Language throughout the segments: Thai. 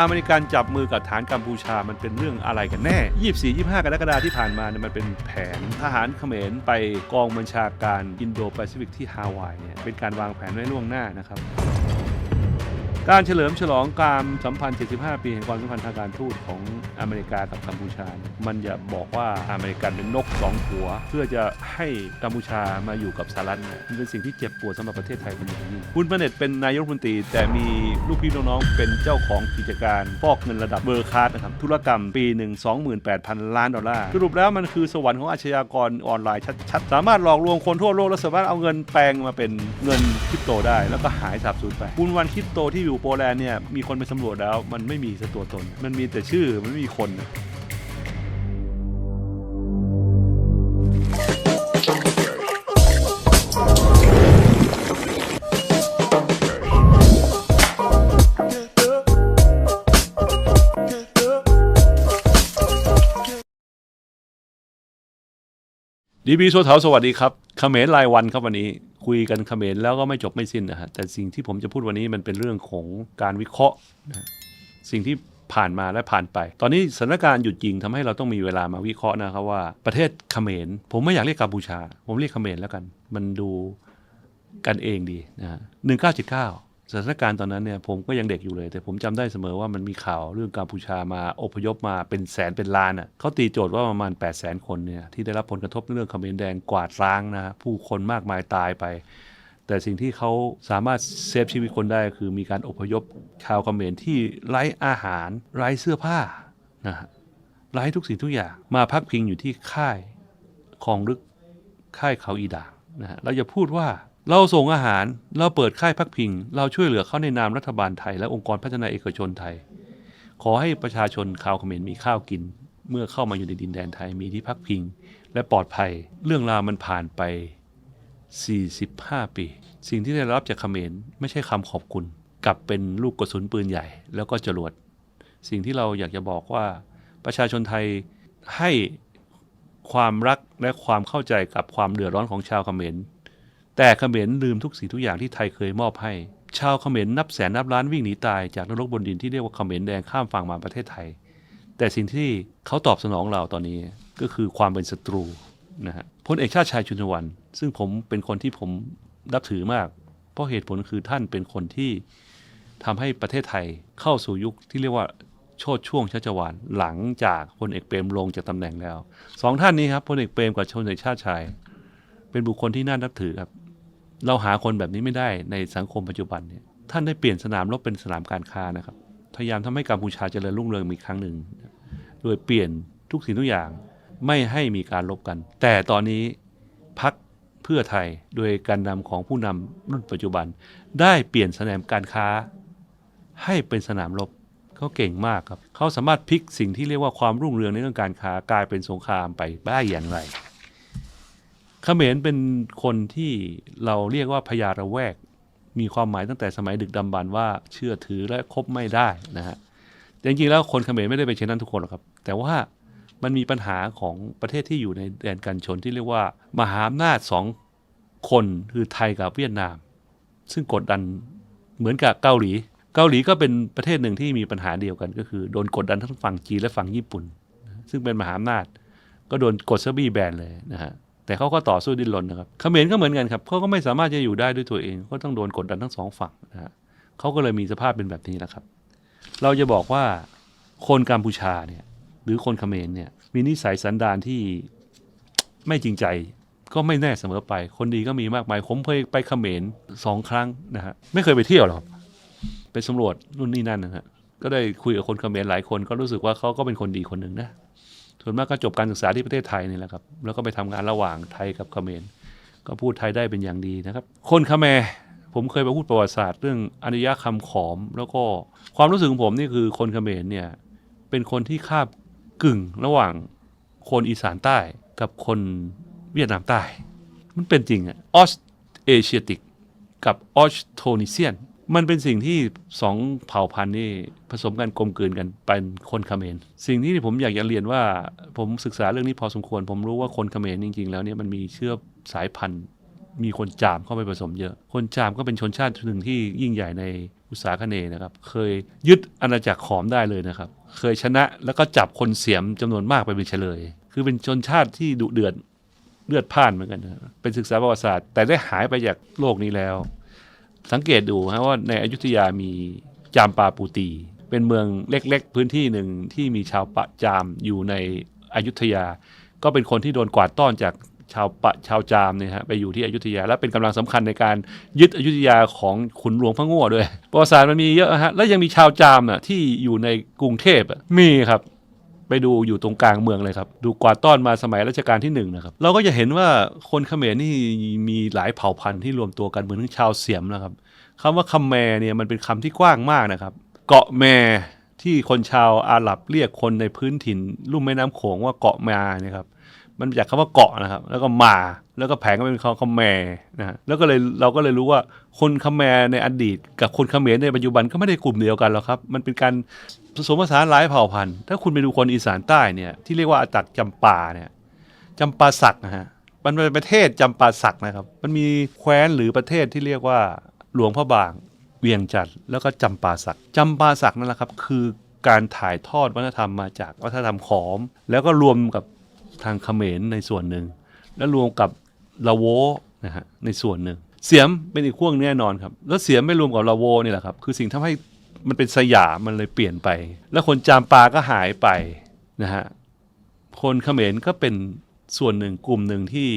อเมริกันจับมือกับฐานกัมพูชามันเป็นเรื่องอะไรกันแน่ 24 25 กรกฎาคมที่ผ่านมาเนี่ยมันเป็นแผนทหารเขมรไปกองบัญชาการอินโดแปซิฟิกที่ฮาวายเนี่ยเป็นการวางแผนไว้ล่วงหน้านะครับ การเฉลิมฉลองการสัมพันธ์ 75 ปีแห่งความสัมพันธ์ทางการทูตของอเมริกากับกัมพูชาเนี่ยมันจะบอกว่าอเมริกันเป็นนกสองหัว เพื่อจะให้กัมพูชามาอยู่กับสหรัฐเนี่ยมันเป็นสิ่งที่เจ็บปวดสำหรับประเทศไทยเป็นอย่างยิ่งคุณประเนตเป็นนายกรัฐมนตรี แต่มีลูกพี่น้องๆเป็นเจ้าของกิจการฟอกเงินระดับเบอร์คาร์ดนะครับธุรกรรมปีหนึ่ง28,000 ล้านดอลลาร์สรุปแล้วมันคือสวรรค์ของอาชญากรออนไลน์ชัดๆสามารถหลอกลวงคนทั่วโลกและสามารถเอาเงินแปลงมาเป็นเงินคริปโตได้ แล้วก็หายสาบสูญไปบุญวันคริปโตที่อยู่โปแลนด์เนี่ยมีคนไปสำรวจแล้ว มันไม่มีสตัวตน มันมีแต่ชื่อมันไม่มีคนนะดีบีโซเทาสวัสดีครับเขมรรายวันครับวันนี้ คุยกันเขมรแล้วก็ไม่จบไม่สิ้นนะฮะแต่สิ่งที่ผมจะพูดวันนี้มันเป็นเรื่องของการวิเคราะห์นะสิ่งที่ผ่านมาและผ่านไป ตอนนี้สถานการณ์หยุดยิงทำให้เราต้องมีเวลามาวิเคราะห์นะครับว่าประเทศเขมร ผมไม่อยากเรียกกัมพูชา ผมเรียกเขมรแล้วกัน มันดูกันเองดีนะฮะหนึ่งเก้าเจ็ดเก้า สถานการณ์ตอนนั้นเนี่ยผมก็ยังเด็กอยู่เลย แต่ผมจำได้เสมอว่ามันมีข่าวเรื่องกัมพูชามาอพยพมาเป็นแสนเป็นล้านอะเขาตีโจทย์ว่าประมาณ 8 0 0แสนคนเนี่ยที่ได้รับผลกระทบเรื่องเขมรแดงกวาดล้างนะฮะผู้คนมากมายตายไป แต่สิ่งที่เขาสามารถเซฟชีวิตคนได้คือมีการอพยพชาวเขมรที่ไร้อาหาร ไร้เสื้อผ้านะฮะไร้ทุกสิ่งทุกอย่างมาพักพิงอยู่ที่ค่ายคลองลึกค่ายเขาอีด่างนะฮะเราจะพูดว่า เราส่งอาหาร เราเปิดค่ายพักพิง เราช่วยเหลือเขาในนามรัฐบาลไทย และองค์กรพัฒนาเอกชนไทย ขอให้ประชาชนชาวเขมรมีข้าวกิน เมื่อเข้ามาอยู่ในดินแดนไทยมีที่พักพิง และปลอดภัย เรื่องราวมันผ่านไป 45 ปี สิ่งที่ได้รับจากเขมรไม่ใช่คำขอบคุณ กลับเป็นลูกกระสุนปืนใหญ่ แล้วก็จรวด สิ่งที่เราอยากจะบอกว่าประชาชนไทยให้ความรักและความเข้าใจกับความเดือดร้อนของชาวเขมร แต่เขมรลืมทุกสิ่งทุกอย่างที่ไทยเคยมอบให้ ชาวเขมรนับแสนนับล้านวิ่งหนีตายจากนรกบนดินที่เรียกว่าเขมรแดงข้ามฝั่งมาประเทศไทย แต่สิ่งที่เขาตอบสนองเราตอนนี้ก็คือความเป็นศัตรูนะฮะพลเอกชาติชายชุนวัน ซึ่งผมเป็นคนที่ผมนับถือมาก เพราะเหตุผลคือท่านเป็นคนที่ทำให้ประเทศไทยเข้าสู่ยุคที่เรียกว่าโชดช่วงชัชวานหลังจากพลเอกเปรมลงจากตำแหน่งแล้วสองท่านนี้ครับพลเอกเปรมกับพลเอกชาติชาย เป็นบุคคลที่น่านับถือครับ เราหาคนแบบนี้ไม่ได้ในสังคมปัจจุบันเนี่ยท่านได้เปลี่ยนสนามรบเป็นสนามการค้านะครับ พยายามทำให้กัมพูชาเจริญรุ่งเรืองอีกครั้งหนึ่ง โดยเปลี่ยนทุกสิ่งทุกอย่างไม่ให้มีการลบกัน แต่ตอนนี้พักเพื่อไทยโดยการนำของผู้นำรุ่นปัจจุบัน ได้เปลี่ยนสนามการค้า ให้เป็นสนามรบเขาเก่งมากครับเขาสามารถพลิกสิ่งที่เรียกว่าความรุ่งเรืองในเรื่องการค้ากลายเป็นสงครามไปได้อย่างไร เขมรเป็นคนที่เราเรียกว่าพญาระแวก มีความหมายตั้งแต่สมัยดึกดำบรรพ์ว่าเชื่อถือและคบไม่ได้นะฮะแต่จริงๆแล้วคนเขมรไม่ได้เป็นเช่นนั้นทุกคนหรอกครับ แต่ว่ามันมีปัญหาของประเทศที่อยู่ในแดนกันชนที่เรียกว่า มหาอำนาจสองคนคือไทยกับเวียดนาม ซึ่งกดดันเหมือนกับเกาหลี เกาหลีก็เป็นประเทศหนึ่งที่มีปัญหาเดียวกัน ก็คือโดนกดดันทั้งฝั่งจีนและฝั่งญี่ปุ่น ซึ่งเป็นมหาอำนาจ ก็โดนกดซะบี้แบนเลยนะฮะ แต่เขาก็ต่อสู้ดิ้นรนนะครับเขมรก็เหมือนกันครับเขาก็ไม่สามารถจะอยู่ได้ด้วยตัวเองก็ต้องโดนกดดันทั้งสองฝั่งนะฮะเขาก็เลยมีสภาพเป็นแบบนี้แหละครับ เราจะบอกว่าคนกัมพูชาเนี่ยหรือคนเขมรเนี่ยมีนิสัยสันดานที่ไม่จริงใจก็ไม่แน่เสมอไป คนดีก็มีมากมาย ผมเคยไปเขมรสองครั้งนะฮะไม่เคยไปเที่ยวหรอกไปสำรวจนู่นนี่นั่นนะฮะก็ได้คุยกับคนเขมรหลายคนก็รู้สึกว่าเขาก็เป็นคนดีคนหนึ่งนะ ส่วนมากก็จบการศึกษาที่ประเทศไทยนี่แหละครับ แล้วก็ไปทำงานระหว่างไทยกับเขมร ก็พูดไทยได้เป็นอย่างดีนะครับ คนเขมรผมเคยไปพูดประวัติศาสตร์เรื่องอนิยคำขอม แล้วก็ความรู้สึกของผมนี่คือคนเขมรเนี่ยเป็นคนที่คาบกึ่งระหว่างคนอีสานใต้กับคนเวียดนามใต้ มันเป็นจริงอะออสเอเชียติกกับออสโทนิเซียน มันเป็นสิ่งที่สองเผ่าพันธุ์นี่ผสมกันกลมกลืนกันเป็นคนเขมรสิ่งที่ผมอยากจะเรียนว่าผมศึกษาเรื่องนี้พอสมควร ผมรู้ว่าคนเขมรจริง ๆ แล้วเนี่ยมันมีเชื้อสายพันธุ์ มีคนจามเข้าไปผสมเยอะ คนจามก็เป็นชนชาติหนึ่งที่ยิ่งใหญ่ในอุตสาคเนนะครับ เคยยึดอาณาจักรขอมได้เลยนะครับ เคยชนะแล้วก็จับคนเสียมจำนวนมากไปเป็นเฉลย คือเป็นชนชาติที่ดุเดือดเลือดพ่านเหมือนกันนะเป็นศึกษาประวัติศาสตร์ แต่ได้หายไปจากโลกนี้แล้ว สังเกตดูฮะว่าในอยุธยามีจามปาปูตี เป็นเมืองเล็กๆ พื้นที่หนึ่งที่มีชาวปะจามอยู่ในอยุธยา ก็เป็นคนที่โดนกวาดต้อนจากชาวปะชาวจามเนี่ยฮะไปอยู่ที่อยุธยา และเป็นกำลังสำคัญในการยึดอยุธยาของขุนหลวงพระง่วด้วยประวัติศาสตร์มันมีเยอะฮะแล้วยังมีชาวจามอะที่อยู่ในกรุงเทพอะมีครับ ไปดูอยู่ตรงกลางเมืองเลยครับ ดูกวาดต้อนมาสมัยรัชกาลที่หนึ่งนะครับ เราก็จะเห็นว่าคนเขมรนี่มีหลายเผ่าพันธุ์ที่รวมตัวกันเหมือนทั้งชาวเสียมนะครับคำว่าคำแมเนี่ยมันเป็นคำที่กว้างมากนะครับ เกาะแมที่คนชาวอาหรับเรียกคนในพื้นถิ่น ลุ่มแม่น้ำโขงว่าเกาะมาเนี่ยครับ มันมาจากคำว่าเกาะนะครับ แล้วก็มา แล้วก็แผงก็เป็นคำคำแมนะแล้วก็เลยเราก็เลยรู้ว่าคนคำแมในอดีต กับคนเขมรในปัจจุบันก็ไม่ได้กลุ่มเดียวกันหรอกครับ มันเป็นการผสมผสานหลายเผ่าพันธุ์ ถ้าคุณไปดูคนอีสานใต้เนี่ยที่เรียกว่าอาตักจำปาเนี่ยจำปาสักนะฮะมันเป็นประเทศจำปาสักนะครับ มันมีแคว้นหรือประเทศที่เรียกว่าหลวงพระบางเวียงจันทร์แล้วก็จำปาสักจำปาสักนั่นแหละครับ คือการถ่ายทอดวัฒนธรรมมาจากวัฒนธรรมขอม แล้วก็รวมกับทางเขมรในส่วนหนึ่ง แล้วรวมกับ ลาโวนะฮะในส่วนหนึ่ง เสียมเป็นอีกขั้วหนึ่งแน่นอนครับ แล้วเสียมไม่รวมกับลาโวนี่แหละครับ คือสิ่งทำให้มันเป็นสยามมันเลยเปลี่ยนไป แล้วคนจามปาก็หายไปนะฮะคนเขมรก็เป็นส่วนหนึ่งกลุ่มหนึ่งที่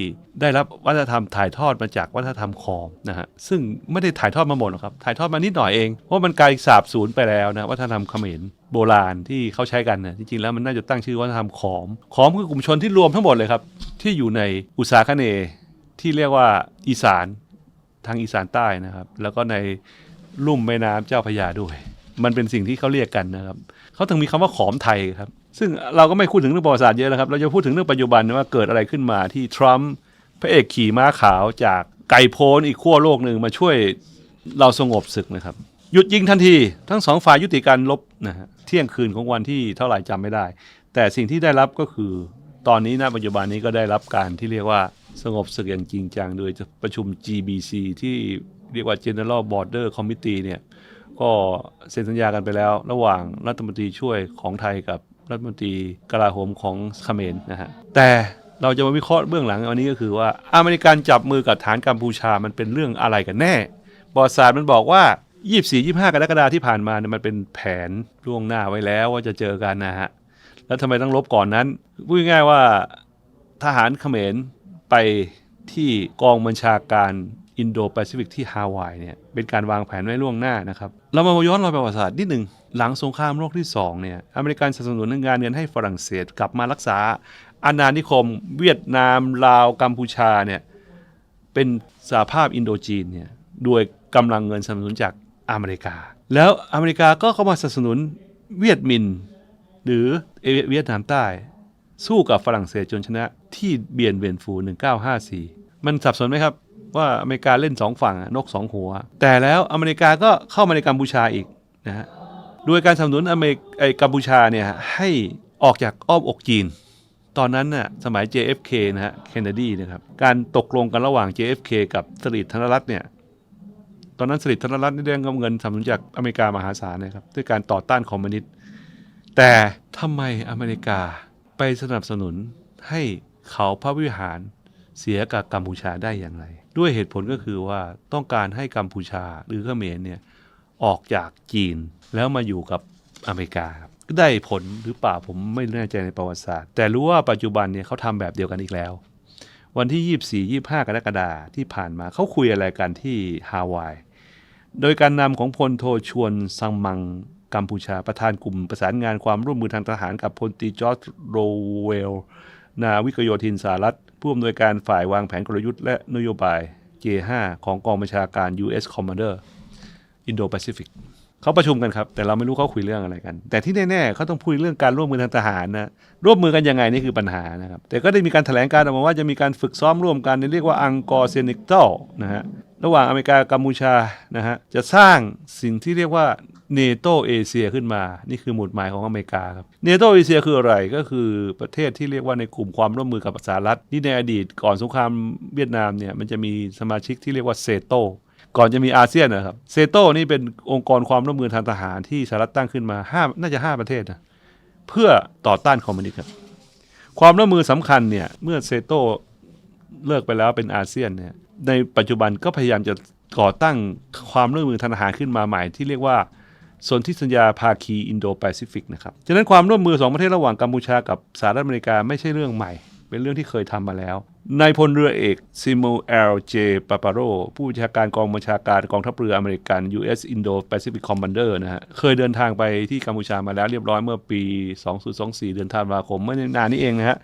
ได้รับวัฒนธรรมถ่ายทอดมาจากวัฒนธรรมขอมนะฮะซึ่งไม่ได้ถ่ายทอดมาหมดหรอกครับ ถ่ายทอดมานิดหน่อยเองเพราะมันกลายสาบสูญไปแล้วนะวัฒนธรรมเขมรโบราณที่เขาใช้กันนะจริงๆแล้วมันน่าจะตั้งชื่อวัฒนธรรมขอมขอมคือกลุ่มชนที่รวมทั้งหมดเลยครับที่อยู่ในอุตสาคเนย ที่เรียกว่าอีสานทางอีสานใต้นะครับ แล้วก็ในลุ่มแม่น้ำเจ้าพยาด้วย มันเป็นสิ่งที่เขาเรียกกันนะครับเขาถึงมีคำว่าขอมไทยครับ ซึ่งเราก็ไม่พูดถึงเรื่องประวัติศาสตร์เยอะนะครับ เราจะพูดถึงเรื่องปัจจุบันว่าเกิดอะไรขึ้นมาที่ทรัมป์พระเอกขี่ม้าขาวจากไก่โพ้นอีกขั้วโลกหนึ่งมาช่วยเราสงบศึกนะครับ หยุดยิงทันที ทั้งสองฝ่ายยุติการลบนะฮะเที่ยงคืนของวันที่เท่าไหร่จำไม่ได้ แต่สิ่งที่ได้รับก็คือตอนนี้ณปัจจุบันนี้ก็ได้รับการที่เรียกว่า สงบศึกอย่างจริงจังโดยประชุม GBC ที่เรียกว่า General Border Committee เนี่ยก็เซ็นสัญญากันไปแล้ว ระหว่างรัฐมนตรีช่วยของไทยกับรัฐมนตรีกลาโหมของเขมรนะฮะแต่เราจะมาวิเคราะห์เบื้องหลังวันนี้ก็คือว่าอเมริกันจับมือกับฐานกัมพูชามันเป็นเรื่องอะไรกันแน่บอสศาสตร์มันบอกว่า 24-25 กรกฎาคมที่ผ่านมาเนี่ยมันเป็นแผนล่วงหน้าไว้แล้วว่าจะเจอกันนะฮะแล้วทำไมต้องลบก่อนนั้นพูดง่ายว่าทหารเขมร ไปที่กองบัญชาการอินโดแปซิฟิกที่ฮาวายเนี่ยเป็นการวางแผนไว้ล่วงหน้านะครับเรามาย้อนรอยประวัติศาสตร์นิดหนึ่งหลังสงครามโลกที่2เนี่ยอเมริกันสนับสนุนงานเงินให้ฝรั่งเศสกลับมารักษาอาณานิคม เวียดนามลาวกัมพูชาเนี่ยเป็นสหภาพอินโดจีนเนี่ยด้วยกำลังเงินสนับสนุนจากอเมริกา แล้วอเมริกาก็เข้ามาสนับสนุนเวียดมิน หรือเวียดนามใต้ สู้กับฝรั่งเศสจนชนะที่เบียนเวียนฟู 1954 มันสับสนไหมครับ ว่าอเมริกาเล่นสองฝั่งนกสองหัว แต่แล้วอเมริกาก็เข้ามาในกัมพูชาอีกนะฮะโดยการสนับสนุนอเมริกไอกัมพูชาเนี่ยให้ออกจากอ้อมอกจีน ตอนนั้นน่ะสมัย JFK นะฮะเคนเนดีนะครับการตกลงกันระหว่าง JFK กับสฤษดิ์ธนรัตน์เนี่ยตอนนั้นสฤษดิ์ธนรัตน์ได้เรับเงินสนับสนุนจากอเมริกามหาศาลนะครับด้วยการต่อต้านคอมมิวนิสต์แต่ทำไมอเมริกา ไปสนับสนุนให้เขาพระวิหารเสียกับกัมพูชาได้อย่างไร ด้วยเหตุผลก็คือว่าต้องการให้กัมพูชาหรือเขมรเนี่ยออกจากจีนแล้วมาอยู่กับอเมริกาครับได้ผลหรือเปล่าผมไม่แน่ใจในประวัติศาสตร์ แต่รู้ว่าปัจจุบันเนี่ยเขาทำแบบเดียวกันอีกแล้ว วันที่ 24 25 กรกฎาคมที่ผ่านมาเขาคุยอะไรกันที่ฮาวาย โดยการนำของพลโทชวนซังมัง กัมพูชาประธานกลุ่มประสานงานความร่วมมือทางทหารกับพลตรีจอร์จโรเวล นาวิกโยธินสารัฐผู้อำนวยการฝ่ายวางแผนกลยุทธ์และนโยบาย J5 ของกองบัญชาการ U.S. Commander Indo-Pacific เขาประชุมกันครับ แต่เราไม่รู้เขาคุยเรื่องอะไรกัน แต่ที่แน่ๆเขาต้องพูดเรื่องการร่วมมือทางทหารนะร่วมมือกันยังไงนี่คือปัญหานะครับแต่ก็ได้มีการแถลงการออกมาว่าจะมีการฝึกซ้อมร่วมกันเรียกว่าอังกอร์เซนิกเตลนะฮะระหว่างอเมริกากัมพูชานะฮะจะสร้างสิ่งที่เรียกว่าเนโตเอเชียขึ้นมา นี่คือหมุดหมายของอเมริกาครับเนโตเอเชียคืออะไรก็คือประเทศที่เรียกว่าในกลุ่มความร่วมมือกับสหรัฐที่ในอดีตก่อนสงครามเวียดนามเนี่ยมันจะมีสมาชิกที่เรียกว่าเซโต ก่อนจะมีอาเซียนนะครับเซโตนี่เป็นองค์กรความร่วมมือทางทหารที่สหรัฐตั้งขึ้นมาห้าน่าจะห้าประเทศนะเพื่อต่อต้านคอมมิวนิสต์ครับความร่วมมือสำคัญเนี่ยเมื่อเซโตเลิกไปแล้วเป็นอาเซียนเนี่ยในปัจจุบันก็พยายามจะก่อตั้งความร่วมมือทางทหารขึ้นมาใหม่ที่เรียกว่าสนธิสัญญาภาคีอินโดแปซิฟิกนะครับฉะนั้นความร่วมมือสองประเทศระหว่างกัมพูชากับสหรัฐอเมริกาไม่ใช่เรื่องใหม่ เป็นเรื่องที่เคยทำมาแล้ว นายพลเรือเอกซิมูเอลเจปาปาโรผู้บัญชาการกองบัญชาการกองทัพเรืออเมริกัน U.S. Indo-Pacific Commander นะฮะ เคยเดินทางไปที่กัมพูชามาแล้วเรียบร้อยเมื่อปี 2024 เดือนธันวาคมไม่นานนี้เองนะฮะ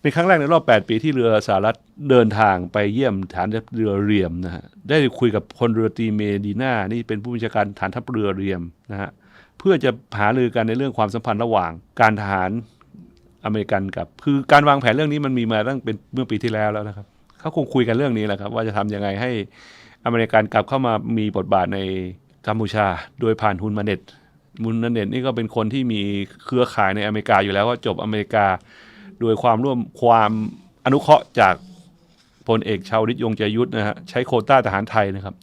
เป็นครั้งแรกในรอบ 8 ปีที่เรือสหรัฐเดินทางไปเยี่ยมฐานทัพเรือเรียมนะฮะ ได้คุยกับพลเรือตีเมดีนานี่เป็นผู้บัญชาการฐานทัพเรือเรียมนะฮะ เพื่อจะหารือกันในเรื่องความสัมพันธ์ระหว่างการทหาร อเมริกันกับ คือการวางแผนเรื่องนี้มันมีมาตั้งเป็นเมื่อปีที่แล้วแล้วนะครับเขาคงคุยกันเรื่องนี้แหละครับ ว่าจะทำยังไงให้อเมริกันกลับเข้ามามีบทบาทในกัมพูชา โดยผ่านฮุนมาเน็ตมุนมาเน็ตนี่ก็เป็นคนที่มีเครือข่ายในอเมริกาอยู่แล้วว่าจบอเมริกา โดยความร่วมความอนุเคราะห์จากพลเอกชาวลิตยงใจยุทธนะฮะใช้โคต้าทหารไทยนะครับ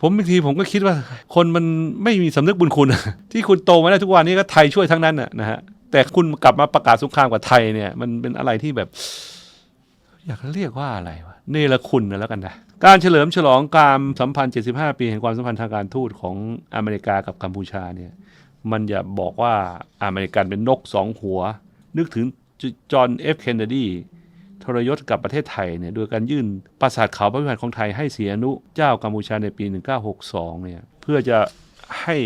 ผมบางทีผมก็คิดว่าคนมันไม่มีสำนึกบุญคุณ ที่คุณโตมาได้ทุกวันนี้ก็ไทยช่วยทั้งนั้นนะฮะ แต่คุณกลับมาประกาศสงครามกับไทยเนี่ย มันเป็นอะไรที่แบบ อยากเรียกว่าอะไรวะเนรคุณนะแล้วกันนะการเฉลิมฉลองการสัมพันธ์ 75 ปีแห่งความสัมพันธ์ทางการทูตของอเมริกากับกัมพูชาเนี่ย มันอย่าบอกว่าอเมริกันเป็นนกสองหัว นึกถึงจอห์นเอฟเคนเนดีทรยศกับประเทศไทยเนี่ยโดยการยื่นปราสาทเขาพระวิหารของไทยให้เสียอนุเจ้ากัมพูชาในปี 1962 เนี่ย เพื่อจะให้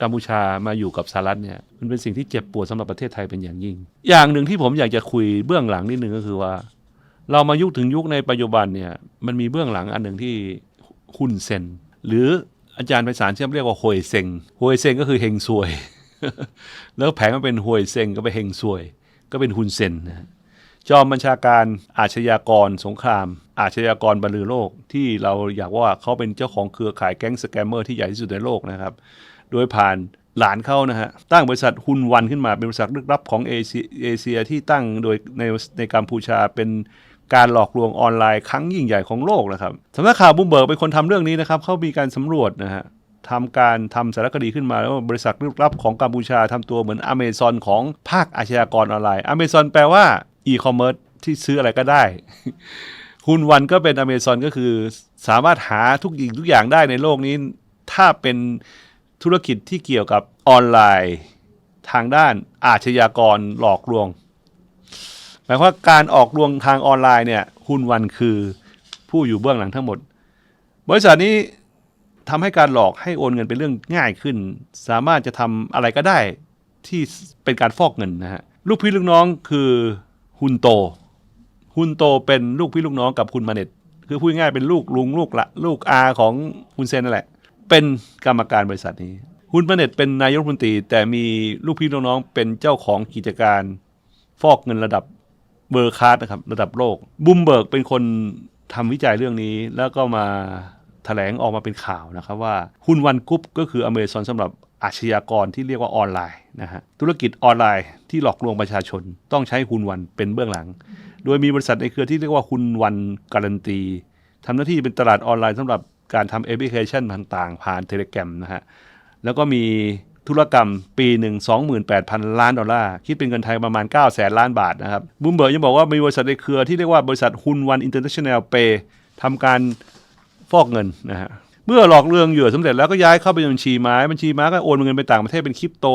กัมพูชามาอยู่กับสหรัฐเนี่ยมันเป็นสิ่งที่เจ็บปวดสำหรับประเทศไทยเป็นอย่างยิ่ง อย่างหนึ่งที่ผมอยากจะคุยเบื้องหลังนิดนึงก็คือว่า เรามายุคถึงยุคในปัจจุบันเนี่ยมันมีเบื้องหลังอันหนึ่งที่หุ้นเซนหรืออาจารย์ไพศาลเชื่อมเรียกว่าโฮยเซงโฮยเซงก็คือเฮงซวย แล้วแผงมันเป็นโฮยเซงก็ไปเฮงซวย ก็เป็นฮุนเซนนะฮะจอมบัญชาการอาชญากรสงคราม อาชญากรบรรลือโลกที่เราอยากว่าเขาเป็นเจ้าของเครือข่ายแก๊งสแกมเมอร์ที่ใหญ่ที่สุดในโลกนะครับ โดยผ่านหลานเขานะฮะตั้งบริษัทฮุนวันขึ้นมาเป็นบริษัทลึกลับของเอเชียเอเชียที่ตั้งโดยในในกัมพูชาเป็นการหลอกลวงออนไลน์ครั้งยิ่งใหญ่ของโลกนะครับสำนักข่าวบูมเบิร์กเป็นคนทำเรื่องนี้นะครับเขามีการสำรวจนะฮะทำการทำสารคดีขึ้นมาแล้วว่าบริษัทลึกลับของกัมพูชาทำตัวเหมือนอเมซอนของภาคอาชญากรออนไลน์อเมซอนแปลว่าอีคอมเมิร์ซที่ซื้ออะไรก็ได้ฮุนวันก็เป็นอเมซอนก็คือสามารถหาทุกอย่างทุกอย่างได้ในโลกนี้ ถ้าเป็น ธุรกิจที่เกี่ยวกับออนไลน์ทางด้านอาชญากรหลอกลวง หมายความว่าการออกลวงทางออนไลน์เนี่ยฮุนวันคือผู้อยู่เบื้องหลังทั้งหมด บริษัทนี้ทำให้การหลอกให้โอนเงินเป็นเรื่องง่ายขึ้น สามารถจะทำอะไรก็ได้ที่เป็นการฟอกเงินนะฮะลูกพี่ลูกน้องคือฮุนโตฮุนโตเป็นลูกพี่ลูกน้องกับฮุนมาเน็ตคือพูดง่ายเป็นลูกลุงลูกละลูกอาของฮุนเซนนั่นแหละ เป็นกรรมการบริษัทนี้ฮุนมาเน็ตเป็นนายกรัฐมนตรี แต่มีลูกพี่ลูกน้องเป็นเจ้าของกิจการ ฟอกเงินระดับเบอร์คาร์ดนะครับระดับโลกบุมเบิร์กเป็นคนทำวิจัยเรื่องนี้ แล้วก็มาแถลงออกมาเป็นข่าวนะครับว่าหุ้นวันกรุ๊ปก็คืออเมซอนสำหรับอาชญากรที่เรียกว่าออนไลน์นะฮะธุรกิจออนไลน์ที่หลอกลวงประชาชน ต้องใช้หุ้นวันเป็นเบื้องหลัง โดยมีบริษัทในเครือที่เรียกว่าหุ้นวันการันตีทำหน้าที่เป็นตลาดออนไลน์สำหรับ การทำแอปพลิเคชันต่างๆ ผ่านเทเลแกรมนะฮะ แล้วก็มีธุรกรรมปีหนึ่ง28,000 ล้านดอลลาร์ คิดเป็นเงินไทยประมาณ9แสนล้านบาทนะครับบุมเบิร์กยังบอกว่ามีบริษัทในเครือที่เรียกว่าบริษัทฮุนวันอินเตอร์เนชั่นแนลเปย์ทำการฟอกเงินนะฮะเมื่อหลอกลวงเหยื่อสำเร็จแล้วก็ย้ายเข้าไปในบัญชีม้าบัญชีม้าก็โอนเงินไปต่างประเทศเป็นคริปโต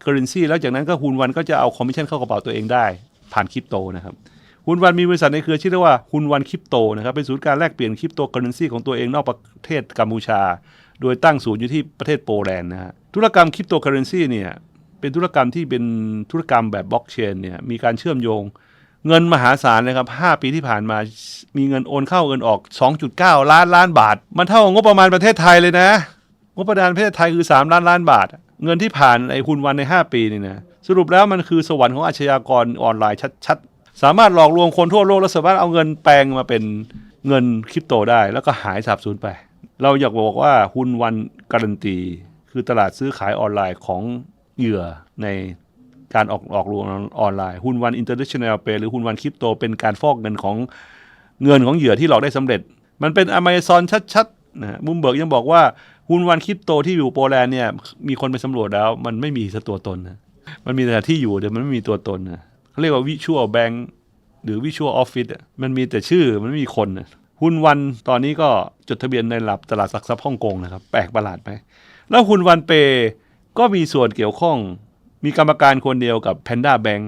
เคอเรนซีแล้วจากนั้นก็ฮุนวันก็จะเอาคอมมิชชั่นเข้ากระเป๋าตัวเองได้ ผ่านคริปโตนะครับ ฮุนวันมีบริษัทในเครือชื่อเรียกว่าฮุนวันคริปโตนะครับเป็นศูนย์การแลกเปลี่ยนคริปโตเคอเรนซีของตัวเองนอกประเทศกัมพูชา โดยตั้งศูนย์อยู่ที่ประเทศโปแลนด์นะฮะธุรกรรมคริปโตเคอเรนซีเนี่ยเป็นธุรกรรมที่เป็นธุรกรรมแบบบล็อกเชนเนี่ยมีการเชื่อมโยง เงินมหาศาลเลยครับ 5 ปีที่ผ่านมามีเงินโอนเข้าเงินออก 2.9 ล้านล้านบาท มันเท่ากับงบประมาณประเทศไทยเลยนะ งบประมาณประเทศไทยคือ 3 ล้านล้านบาท เงินที่ผ่านไอ้คุณวันใน 5 ปีนี่นะสรุปแล้วมันคือสวรรค์ของอาชญากรออนไลน์ชัดๆ สามารถหลอกลวงคนทั่วโลกแล้วสามารถเอาเงินแปลงมาเป็นเงินคริปโตได้ แล้วก็หายสาบสูญไป เราอยากบอกว่าหุ้นวันการันตี คือตลาดซื้อขายออนไลน์ของเหยื่อในการออกออกลวงออนไลน์หุ้นวันอินเตอร์เนชั่นแนลเปหรือหุ้นวันคริปโตเป็นการฟอกเงินของเงินของเหยื่อที่หลอกได้สำเร็จ มันเป็นอเมซอนชัดนะฮะบุมเบิร์กยังบอกว่าหุ้นวันคริปโตที่อยู่โปแลนด์เนี่ยมีคนไปสำรวจแล้ว มันไม่มีสตัวตนนะมันมีแต่ที่อยู่แต่มันไม่มีตัวตนนะ เขาเรียกว่าวิชวลแบงค์หรือวิชวลออฟฟิศมันมีแต่ชื่อมันไม่มีคนหุ้นวันตอนนี้ก็จดทะเบียนในระดับตลาดหลักทรัพย์ฮ่องกงนะครับ แปลกประหลาดไหมแล้วหุ้นวันเปก็มีส่วนเกี่ยวข้อง มีกรรมการคนเดียวกับ Panda Bank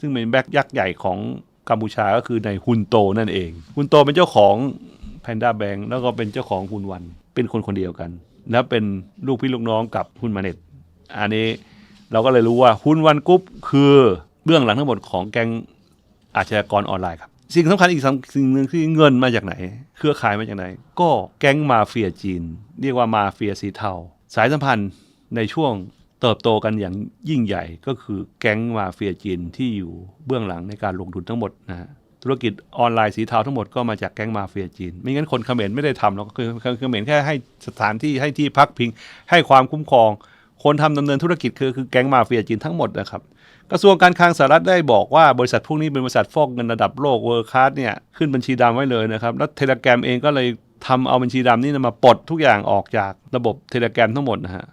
ซึ่งเป็นแบงค์ยักษ์ใหญ่ของกัมพูชาก็คือในฮุนโตนั่นเองฮุนโตเป็นเจ้าของ Panda Bank แล้วก็เป็นเจ้าของฮุนวัน เป็นคนคนเดียวกัน และเป็นลูกพี่ลูกน้องกับฮุนมาเน็ตอันนี้เราก็เลยรู้ว่าฮุนวันกรุ๊ปคือ เบื้องหลังทั้งหมดของแก๊งอาชญากรออนไลน์ครับ สิ่งสำคัญอีกสิ่งหนึ่งที่เงินมาจากไหน เครือข่ายมาจากไหน ก็แก๊งมาเฟียจีน เรียกว่ามาเฟียสีเทาสายสัมพันธ์ในช่วงเติบโตกันอย่างยิ่งใหญ่ก็คือแก๊งมาเฟียจีนที่อยู่เบื้องหลังในการลงทุนทั้งหมดนะฮะธุรกิจออนไลน์สีเทาทั้งหมดก็มาจากแก๊งมาเฟียจีน ไม่งั้นคนเขมรไม่ได้ทำหรอกคือเขมรแค่ให้สถานที่ให้ที่พักพิง ให้ความคุ้มครอง คนทำดำเนินธุรกิจคือคือแก๊งมาเฟียจีนทั้งหมดนะครับ กระทรวงการคลังสหรัฐได้บอกว่าบริษัทพวกนี้เป็นบริษัทฟอกเงินระดับโลกเวอร์คัสเนี่ยขึ้นบัญชีดำไว้เลยนะครับ แล้วเทเลแกรมเองก็เลยทำเอาบัญชีดำนี่มาปลดทุกอย่างออกจากระบบเทเลแกรมทั้งหมดนะฮะ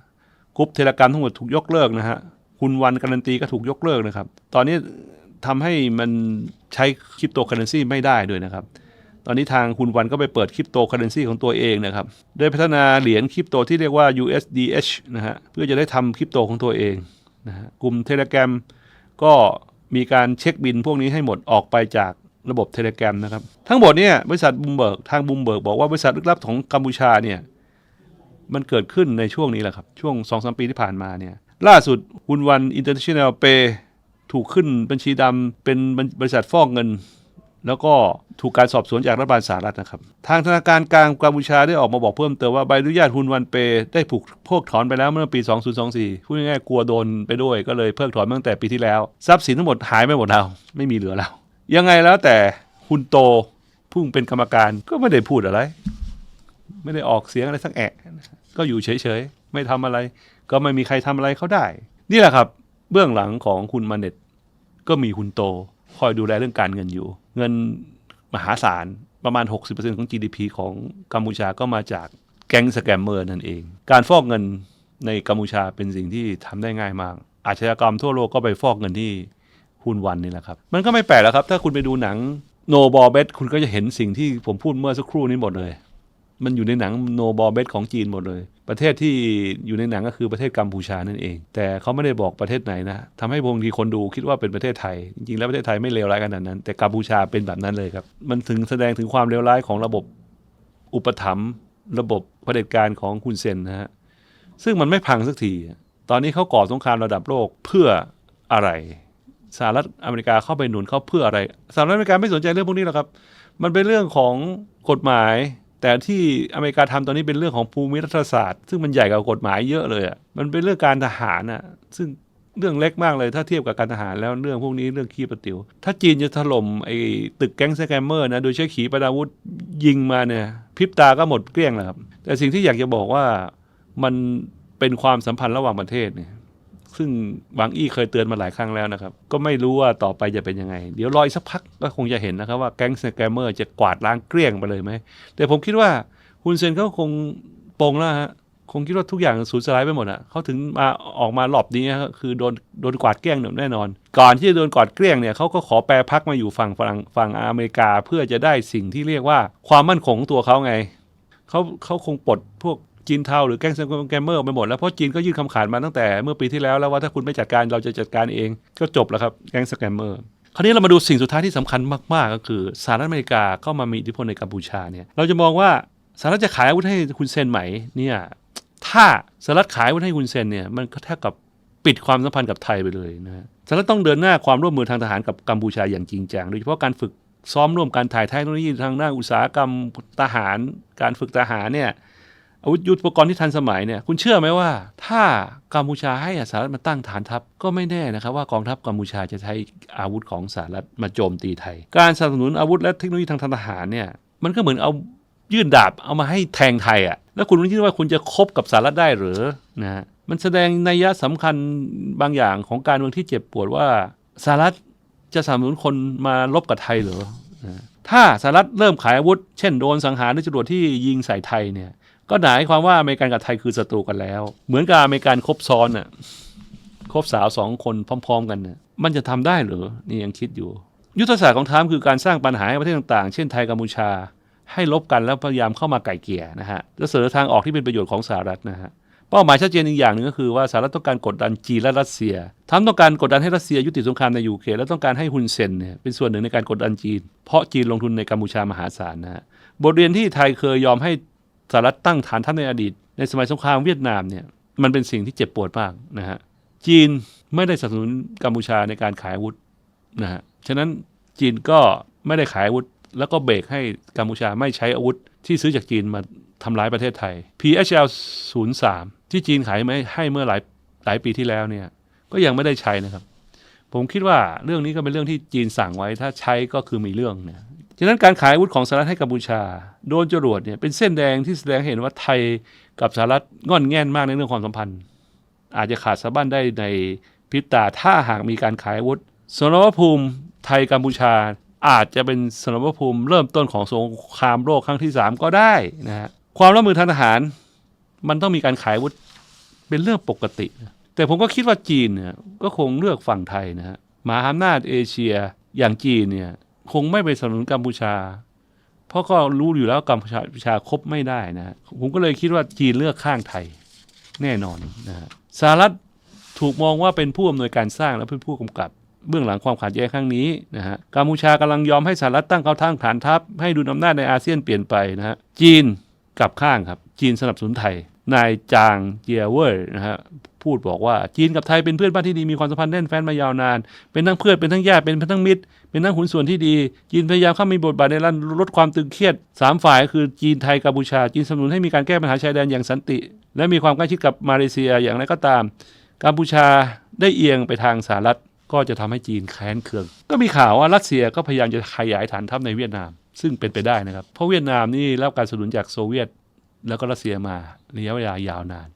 กรุ๊ปเทเลแกรมทั้งหมดถูกยกเลิกนะฮะคุณวันการันตีก็ถูกยกเลิกนะครับ ตอนนี้ทำให้มันใช้คริปโตเคอเรนซีไม่ได้ด้วยนะครับ ตอนนี้ทางคุณวันก็ไปเปิดคริปโตเคอเรนซีของตัวเองนะครับ โดยพัฒนาเหรียญคริปโตที่เรียกว่า USDH นะฮะ เพื่อจะได้ทำคริปโตของตัวเองนะฮะ กลุ่มเทเลแกรม ก็มีการเช็คบินพวกนี้ให้หมดออกไปจากระบบเทเลแกรมนะครับ ทั้งหมดเนี่ยบริษัทบูมเบิร์กทางบูมเบิร์กบอกว่าบริษัทลึกลับของกัมพูชาเนี่ยมันเกิดขึ้นในช่วงนี้แหละครับ ช่วง2อสปีที่ผ่านมาเนี่ยล่าสุดฮุนวันอินเตอร์เนชั่นแนลเปถูกขึ้นบัญชีดำเป็นบริษัทฟอกเงิน แล้วก็ถูกการสอบสวนจากรัฐบาลสหรัฐนะครับ ทางธนาคารกลางกัมพูชาได้ออกมาบอกเพิ่มเติมว่าใบอนุญาตฮุนวันเปได้ผูกเพิกถอนไปแล้วเมื่อปี 2024 พูดง่ายๆกลัวโดนไปด้วยก็เลยเพิกถอนตั้งแต่ปีที่แล้ว ทรัพย์สินทั้งหมดหายไปหมดแล้วไม่มีเหลือแล้ว ยังไงแล้วแต่ฮุนโตผู้เป็นกรรมการก็ไม่ได้พูดอะไร ไม่ได้ออกเสียงอะไรสักแอะ ก็อยู่เฉยๆไม่ทำอะไร ก็ไม่มีใครทำอะไรเขาได้ นี่แหละครับ เบื้องหลังของคุณมาเน็ตก็มีคุณโต คอยดูแลเรื่องการเงินอยู่ เงินมหาศาลประมาณ 60%ของ GDP ของกัมพูชาก็มาจากแก๊งสแกมเมอร์นั่นเอง การฟอกเงินในกัมพูชาเป็นสิ่งที่ทำได้ง่ายมาก อาชญากรรมทั่วโลกก็ไปฟอกเงินที่หุ้นวันนี่แหละครับ มันก็ไม่แปลกแล้วครับ ถ้าคุณไปดูหนังโนบอลเบ t คุณก็จะเห็นสิ่งที่ผมพูดเมื่อสักครู่นี้หมดเลย มันอยู่ในหนังโนบอลเบ t ของจีนหมดเลย ประเทศที่อยู่ในหนังก็คือประเทศกัมพูชานั่นเอง แต่เขาไม่ได้บอกประเทศไหนนะทำให้บางทีคนดูคิดว่าเป็นประเทศไทย จริงๆแล้วประเทศไทยไม่เลวร้ายขนาดนั้น แต่กัมพูชาเป็นแบบนั้นเลยครับ มันถึงแสดงถึงความเลวร้ายของระบบอุปถัมภ์ระบบเผด็จการของคุณเซนนะฮะซึ่งมันไม่พังสักที ตอนนี้เขาก่อสงครามระดับโลกเพื่ออะไรสหรัฐอเมริกาเข้าไปหนุนเขาเพื่ออะไรสหรัฐอเมริกาไม่สนใจเรื่องพวกนี้หรอกครับ มันเป็นเรื่องของกฎหมาย แต่ที่อเมริกาทำตอนนี้เป็นเรื่องของภูมิรัฐศาสตร์ ซึ่งมันใหญ่กว่ากฎหมายเยอะเลยอะมันเป็นเรื่องการทหารอะซึ่งเรื่องเล็กมากเลยถ้าเทียบกับการทหารแล้วเรื่องพวกนี้เรื่องขี้ประติ๋วถ้าจีนจะถล่มไอ้ตึกแก๊งสแกมเมอร์นะโดยใช้ขีปนาวุธยิงมาเนี่ยพริบตาก็หมดเกลี้ยงแล้วครับ แต่สิ่งที่อยากจะบอกว่ามันเป็นความสัมพันธ์ระหว่างประเทศเนี่ย ซึ่งบางอี้เคยเตือนมาหลายครั้งแล้วนะครับ ก็ไม่รู้ว่าต่อไปจะเป็นยังไง เดี๋ยวรออีกสักพักก็คงจะเห็นนะครับว่าแก๊งสแกมเมอร์จะกวาดล้างเกลี้ยงไปเลยไหม แต่ผมคิดว่าฮุนเซนเขาคงปงแล้วฮะคงคิดว่าทุกอย่างสูญสลายไปหมดอะเขาถึงมาออกมาหลอบนี้คือโดนโดนกวาดเกลี้ยงแน่นอน ก่อนที่จะโดนกวาดเกลี้ยงเนี่ยเขาก็ขอแปรพักมาอยู่ฝั่งฝั่งฝั่งอเมริกาเพื่อจะได้สิ่งที่เรียกว่าความมั่นคงของตัวเขาไงเขาเขาคงปลดพวก จีนเทาหรือแก๊งสแกมเมอร์ไปหมดแล้วเพราะจีนก็ยื่นคำขาดมาตั้งแต่เมื่อปีที่แล้วแล้วว่าถ้าคุณไม่จัดการเราจะจัดการเองก็จบแล้วครับแก๊งสแกมเมอร์คราวนี้เรามาดูสิ่งสุดท้ายที่สำคัญมากๆ ก็คือสหรัฐอเมริกาเข้ามามีอิทธิพลในกัมพูชาเนี่ยเราจะมองว่าสหรัฐจะขายอาวุธให้คุณเซนไหมเนี่ยถ้าสหรัฐขายอาวุธให้คุณเซนเนี่ยมันก็เท่ากับปิดความสัมพันธ์กับไทยไปเลยนะฮะสหรัฐต้องเดินหน้าความร่วมมือทางทหารกับกัมพูชาอย่างจริงจังโดยเฉพาะการฝึกซ้อมร่วมการถ่ายเทคโนโลยีทางด้านอุตสาหกรรมทหาร การฝึกทหารเนี่ย อาวุธยุทโธปกรณ์ที่ทันสมัยเนี่ยคุณเชื่อไหมว่า ถ้ากัมพูชาให้สหรัฐมาตั้งฐานทัพก็ไม่แน่นะครับว่ากองทัพกัมพูชาจะใช้อาวุธของสหรัฐมาโจมตีไทย การสนับสนุนอาวุธและเทคโนโลยีทางทหารเนี่ยมันก็เหมือนเอายื่นดาบเอามาให้แทงไทยอะ่ะแล้วคุณคิดว่าคุณจะคบกับสหรัฐได้หรือนะฮะมันแสดงนัยยะสำคัญบางอย่างของการเมืองที่เจ็บปวดว่าสหรัฐจะสนับสนุนคนมาลบกับไทยหรือนะถ้าสหรัฐเริ่มขายอาวุธ เช่นโดรนสังหารหรือจรวดที่ยิงใส่ไทยเนี่ย ก็หมายความว่าอเมริกันกับไทยคือศัตรูกันแล้ว เหมือนกับอเมริกันคบซ้อนอะคบสาวสองคนพร้อม ๆ กันเนี่ยมันจะทำได้หรือนี่ยังคิดอยู่ ยุทธศาสตร์ของทรัมป์คือการสร้างปัญหาให้ประเทศต่างๆ เช่นไทยกัมพูชา ให้ลบกันแล้วพยายามเข้ามาไก่เกลี่ยนะฮะและเสนอทางออกที่เป็นประโยชน์ของสหรัฐนะฮะเป้าหมายชัดเจนอีกอย่างหนึ่งก็คือว่าสหรัฐต้องการกดดันจีนและรัสเซียทรัมป์ต้องการกดดันให้รัสเซียยุติสงครามในยูเครนและต้องการให้ฮุนเซนเนี่ยเป็นส่วนหนึ่งในการกดดันจีน เพราะจีนลงทุนในกัมพูชามหาศาลนะฮะบทเรียนที่ไทยเคยยอมให้ สหรัฐตั้งฐานทัพในอดีต ในสมัยสงครามเวียดนามเนี่ยมันเป็นสิ่งที่เจ็บปวดมากนะฮะจีนไม่ได้สนับสนุนกัมพูชาในการขายอาวุธนะฮะฉะนั้นจีนก็ไม่ได้ขายอาวุธ แล้วก็เบรกให้กัมพูชาไม่ใช้อาวุธ ที่ซื้อจากจีนมาทำร้ายประเทศไทย PHL 03ที่จีนขายไม่ให้เมื่อหลายหลายปีที่แล้วเนี่ยก็ยังไม่ได้ใช้นะครับ ผมคิดว่าเรื่องนี้ก็เป็นเรื่องที่จีนสั่งไว้ถ้าใช้ก็คือมีเรื่องเนี่ย ฉะนั้นการขายอาวุธของสหรัฐให้กัมพูชา โดนจรวดเนี่ยเป็นเส้นแดงที่แสดงเห็นว่าไทยกับสหรัฐง่อนแง่นมากในเรื่องความสัมพันธ์ อาจจะขาดสะบั้นได้ในพิตาถ้าหากมีการขายอาวุธสมรภูมิไทยกัมพูชา อาจจะเป็นสมรภูมิเริ่มต้นของสงครามโลกครั้งที่ 3 ก็ได้นะฮะความร่วมมือทางทหารมันต้องมีการขายอาวุธเป็นเรื่องปกติ แต่ผมก็คิดว่าจีนเนี่ยก็คงเลือกฝั่งไทยนะฮะมหาอำนาจเอเชียอย่างจีนเนี่ย คงไม่ไปสนับสนุนกัมพูชา เพราะก็รู้อยู่แล้วกัมพูชาพูชาคบไม่ได้นะ ผมก็เลยคิดว่าจีนเลือกข้างไทยแน่นอนนะฮะสหรัฐถูกมองว่าเป็นผู้อำนวยการสร้างและเป็นผู้กำกับเบื้องหลังความขัดแย้งครั้งนี้นะฮะกัมพูชากำลังยอมให้สหรัฐตั้งเขาทั้งฐานทัพ ให้ดูอำนาจในอาเซียนเปลี่ยนไปนะฮะจีนกลับข้างครับ จีนสนับสนุนไทย นายจางเจียเว่ยนะฮะพูดบอกว่าจีนกับไทยเป็นเพื่อนบ้านที่ดีมีความสัมพันธ์แน่นแฟ้นมายาวนาน เป็นทั้งเพื่อนเป็นทั้งญาติเป็นทั้งมิตร เป็นทั้งหุนส่วนที่ดี จีนพยายามเข้ามีบทบาทในการลดความตึงเครียดสามฝ่ายคือจีนไทยกัมพูชา จีนสนับสนุนให้มีการแก้ปัญหาชายแดนอย่างสันติ และมีความใกล้ชิดกับมาเลเซียอย่างไรก็ตาม กัมพูชาได้เอียงไปทางสหรัฐก็จะทำให้จีนแค้นเคือง ก็มีข่าวว่ารัสเซียก็พยายามจะขยายฐานทัพในเวียดนาม ซึ่งเป็นไปได้นะครับเพราะเวียดนามนี่รับการสนับสนุนจากโซเวียต แล้วก็รัสเซียมาระยะเวลายาวนาน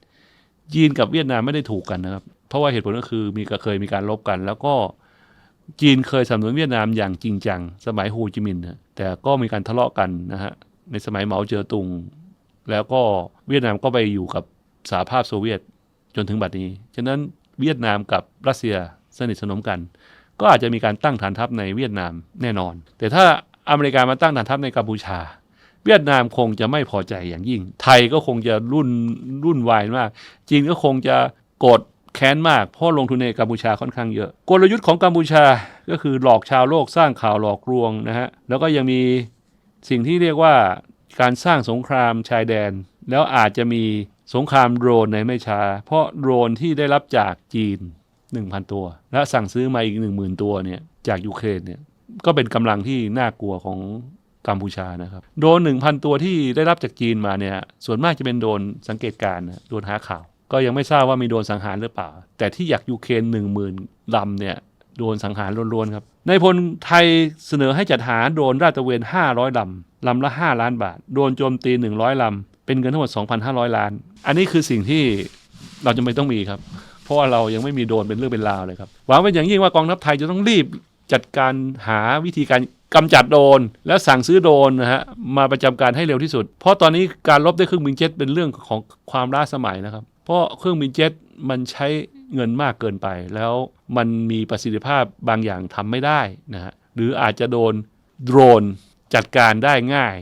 จีนกับเวียดนามไม่ได้ถูกกันนะครับ เพราะว่าเหตุผลก็คือมีเคยมีการลบกัน แล้วก็จีนเคยสนับสนุนเวียดนามอย่างจริงจัง สมัยโฮจิมินห์นะแต่ก็มีการทะเลาะกันนะฮะในสมัยเหมาเจ๋อตุง แล้วก็เวียดนามก็ไปอยู่กับสหภาพโซเวียตจนถึงบัดนี้ ฉะนั้นเวียดนามกับรัสเซียสนิทสนมกัน ก็อาจจะมีการตั้งฐานทัพในเวียดนามแน่นอน แต่ถ้าอเมริกามาตั้งฐานทัพในกัมพูชา เวียดนามคงจะไม่พอใจอย่างยิ่ง ไทยก็คงจะรุ่นรุ่นวายมาก จีนก็คงจะโกรธแค้นมากเพราะลงทุนในกัมพูชาค่อนข้างเยอะ กลยุทธ์ของกัมพูชาก็คือหลอกชาวโลกสร้างข่าวหลอกลวงนะฮะ แล้วก็ยังมีสิ่งที่เรียกว่าการสร้างสงครามชายแดน แล้วอาจจะมีสงครามโดรนในไม่ช้า เพราะโดรนที่ได้รับจากจีน 1,000 ตัว และสั่งซื้อมาอีก 10,000 ตัวเนี่ยจากยูเครนเนี่ยก็เป็นกำลังที่น่ากลัวของ กัมพูชานะครับ โดน 1,000 ตัวที่ได้รับจากจีนมาเนี่ยส่วนมากจะเป็นโดนสังเกตการณ์นะโดนหาข่าว ก็ยังไม่ทราบว่ามีโดนสังหารหรือเปล่า แต่ที่อยากยูเครน10,000ลำเนี่ยโดนสังหารล้วนๆครับในพลไทยเสนอให้จัดหาโดนราดตระเวน 500 ลำ ลำละ 5 ล้านบาท โดนโจมตี 100 ลำ เป็นเงินทั้งหมด 2,500 ล้าน อันนี้คือสิ่งที่เราจะไม่ต้องมีครับ เพราะว่าเรายังไม่มีโดนเป็นเรื่องเป็นราวเลยครับ หวังเป็นอย่างยิ่งว่ากองทัพไทยจะต้องรีบจัดการหาวิธีการ กำจัดโดรนและสั่งซื้อโดรนนะฮะมาประจำการให้เร็วที่สุด เพราะตอนนี้การรบด้วยเครื่องบินเจ็ตเป็นเรื่องของความล้าสมัยนะครับ เพราะเครื่องบินเจ็ตมันใช้เงินมากเกินไป แล้วมันมีประสิทธิภาพบางอย่างทำไม่ได้นะฮะหรืออาจจะโดนโดรนจัดการได้ง่าย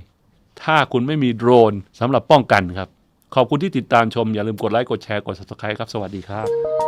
ถ้าคุณไม่มีโดรนสำหรับป้องกันครับ ขอบคุณที่ติดตามชม อย่าลืมกดไลค์ กดแชร์ กด subscribe ครับ สวัสดีครับ